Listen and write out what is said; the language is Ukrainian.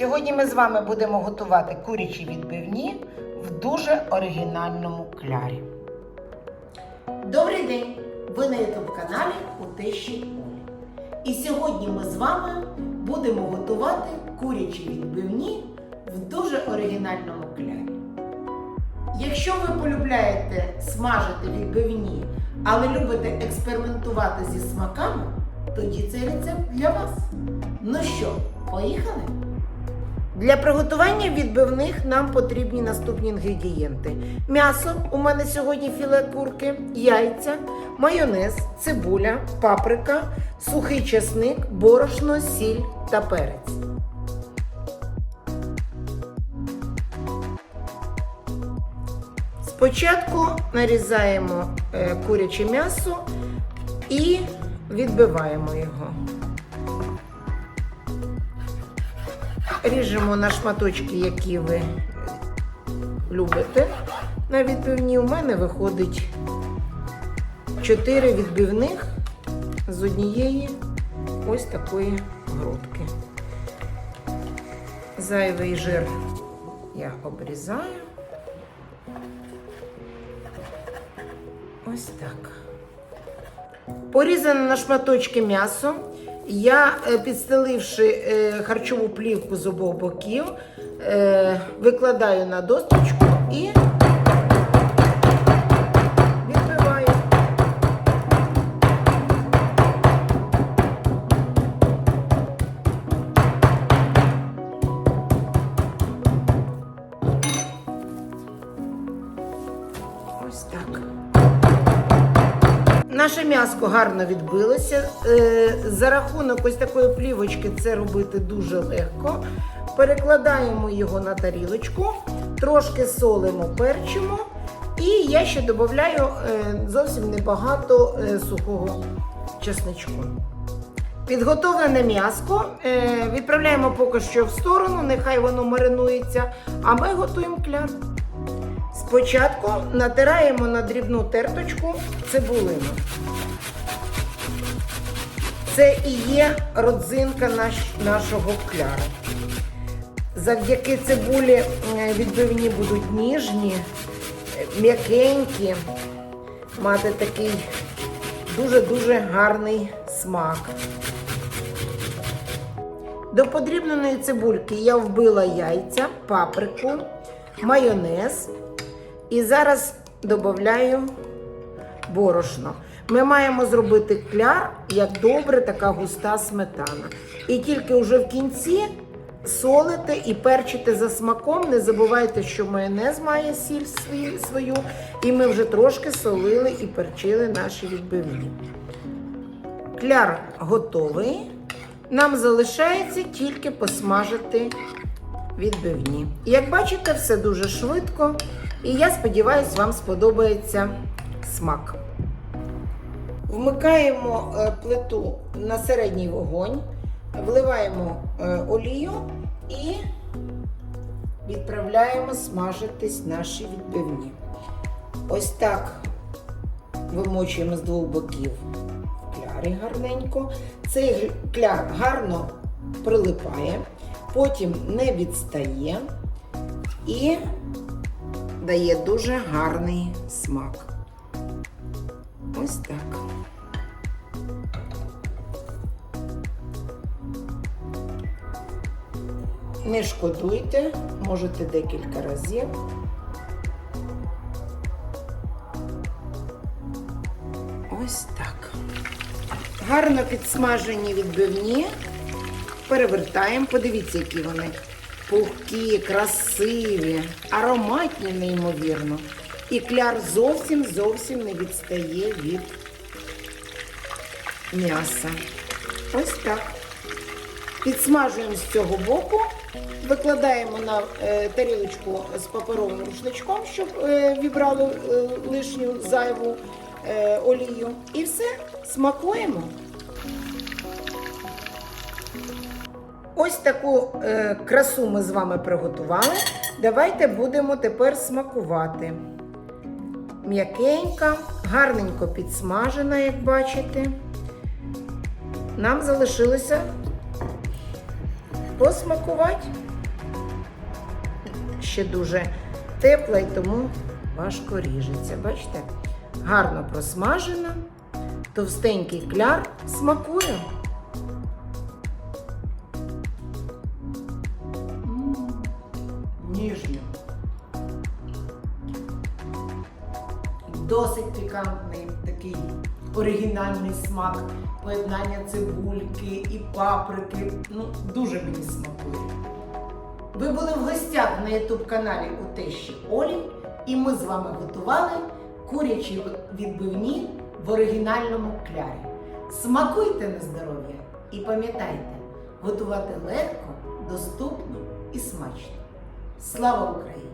Сьогодні ми з вами будемо готувати курячі відбивні в дуже оригінальному клярі. Добрий день! Ви на youtube каналі у Тещі Олі. І сьогодні ми з вами будемо готувати курячі відбивні в дуже оригінальному клярі. Якщо ви полюбляєте смажити відбивні, але любите експериментувати зі смаками, тоді цей рецепт для вас. Ну що, поїхали? Для приготування відбивних нам потрібні наступні інгредієнти: м'ясо, у мене сьогодні філе курки, яйця, майонез, цибуля, паприка, сухий чесник, борошно, сіль та перець. Спочатку нарізаємо е, куряче м'ясо і відбиваємо його. Ріжемо на шматочки, які ви любите. На відбивні у мене виходить 4 відбивних з однієї ось такої грудки. Зайвий жир я обрізаю. Ось так. Порізане на шматочки м'ясо. Я, е, підстеливши е, харчову плівку з обох боків, е, викладаю на досточку і відбиваю. Ось так. Наше м'яско гарно відбилося. Е, За рахунок ось такої плівочки це робити дуже легко. Перекладаємо його на тарілочку, трошки солимо, перчимо. І я ще додаю е, зовсім небагато е, сухого чесничку. Підготовлене м'яско відправляємо поки що в сторону, нехай воно маринується, а ми готуємо кляр. Спочатку натираємо на дрібну терточку цибулину. Це і є родзинка наш, нашого кляра. Завдяки цибулі е, відбивні будуть ніжні, м'якенькі, мати такий дуже-дуже гарний смак. До подрібненої цибульки я вбила яйця, паприку, майонез. І зараз додаю борошно. Ми маємо зробити кляр, як добре, така густа сметана. І тільки вже в кінці солите і перчите за смаком. Не забувайте, що майонез має сіль свою. І ми вже трошки солили і перчили наші відбивні. Кляр готовий. Нам залишається тільки посмажити відбивні. Як бачите, все дуже швидко. І я сподіваюся, вам сподобається смак. Вмикаємо е, плиту на середній вогонь, вливаємо е, олію і відправляємо смажитись наші відбивні. Ось так вимочуємо з двох боків в клярі гарненько. Цей кляр гарно прилипає, потім не відстає і дає дуже гарний смак. Ось так. Не шкодуйте, можете декілька разів. Ось так. Гарно підсмажені відбивні. Перевертаємо, подивіться, які вони пухкі, красиві, ароматні, неймовірно. І кляр зовсім зовсім не відстає від м'яса. Ось так. Підсмажуємо з цього боку, викладаємо на е, тарілочку з паперовим рушничком, щоб е, вібрало е, лишню зайву олію. І все, смакуємо. Ось таку е, красу ми з вами приготували. Давайте будемо тепер смакувати. М'якенька, гарненько підсмажена, як бачите. Нам залишилося посмакувати. ще дуже тепла і тому важко ріжеться. Бачите? Гарно просмажена, товстенький кляр смакує. Досить пікантний такий оригінальний смак, поєднання цибульки і паприки. Ну, дуже мені смакує. Ви були в гостях на ютуб каналі у тещі Олі, і ми з вами готували курячі відбивні в оригінальному клярі. Смакуйте на здоров'я і пам'ятайте, готувати легко, доступно і смачно. Слава Україні!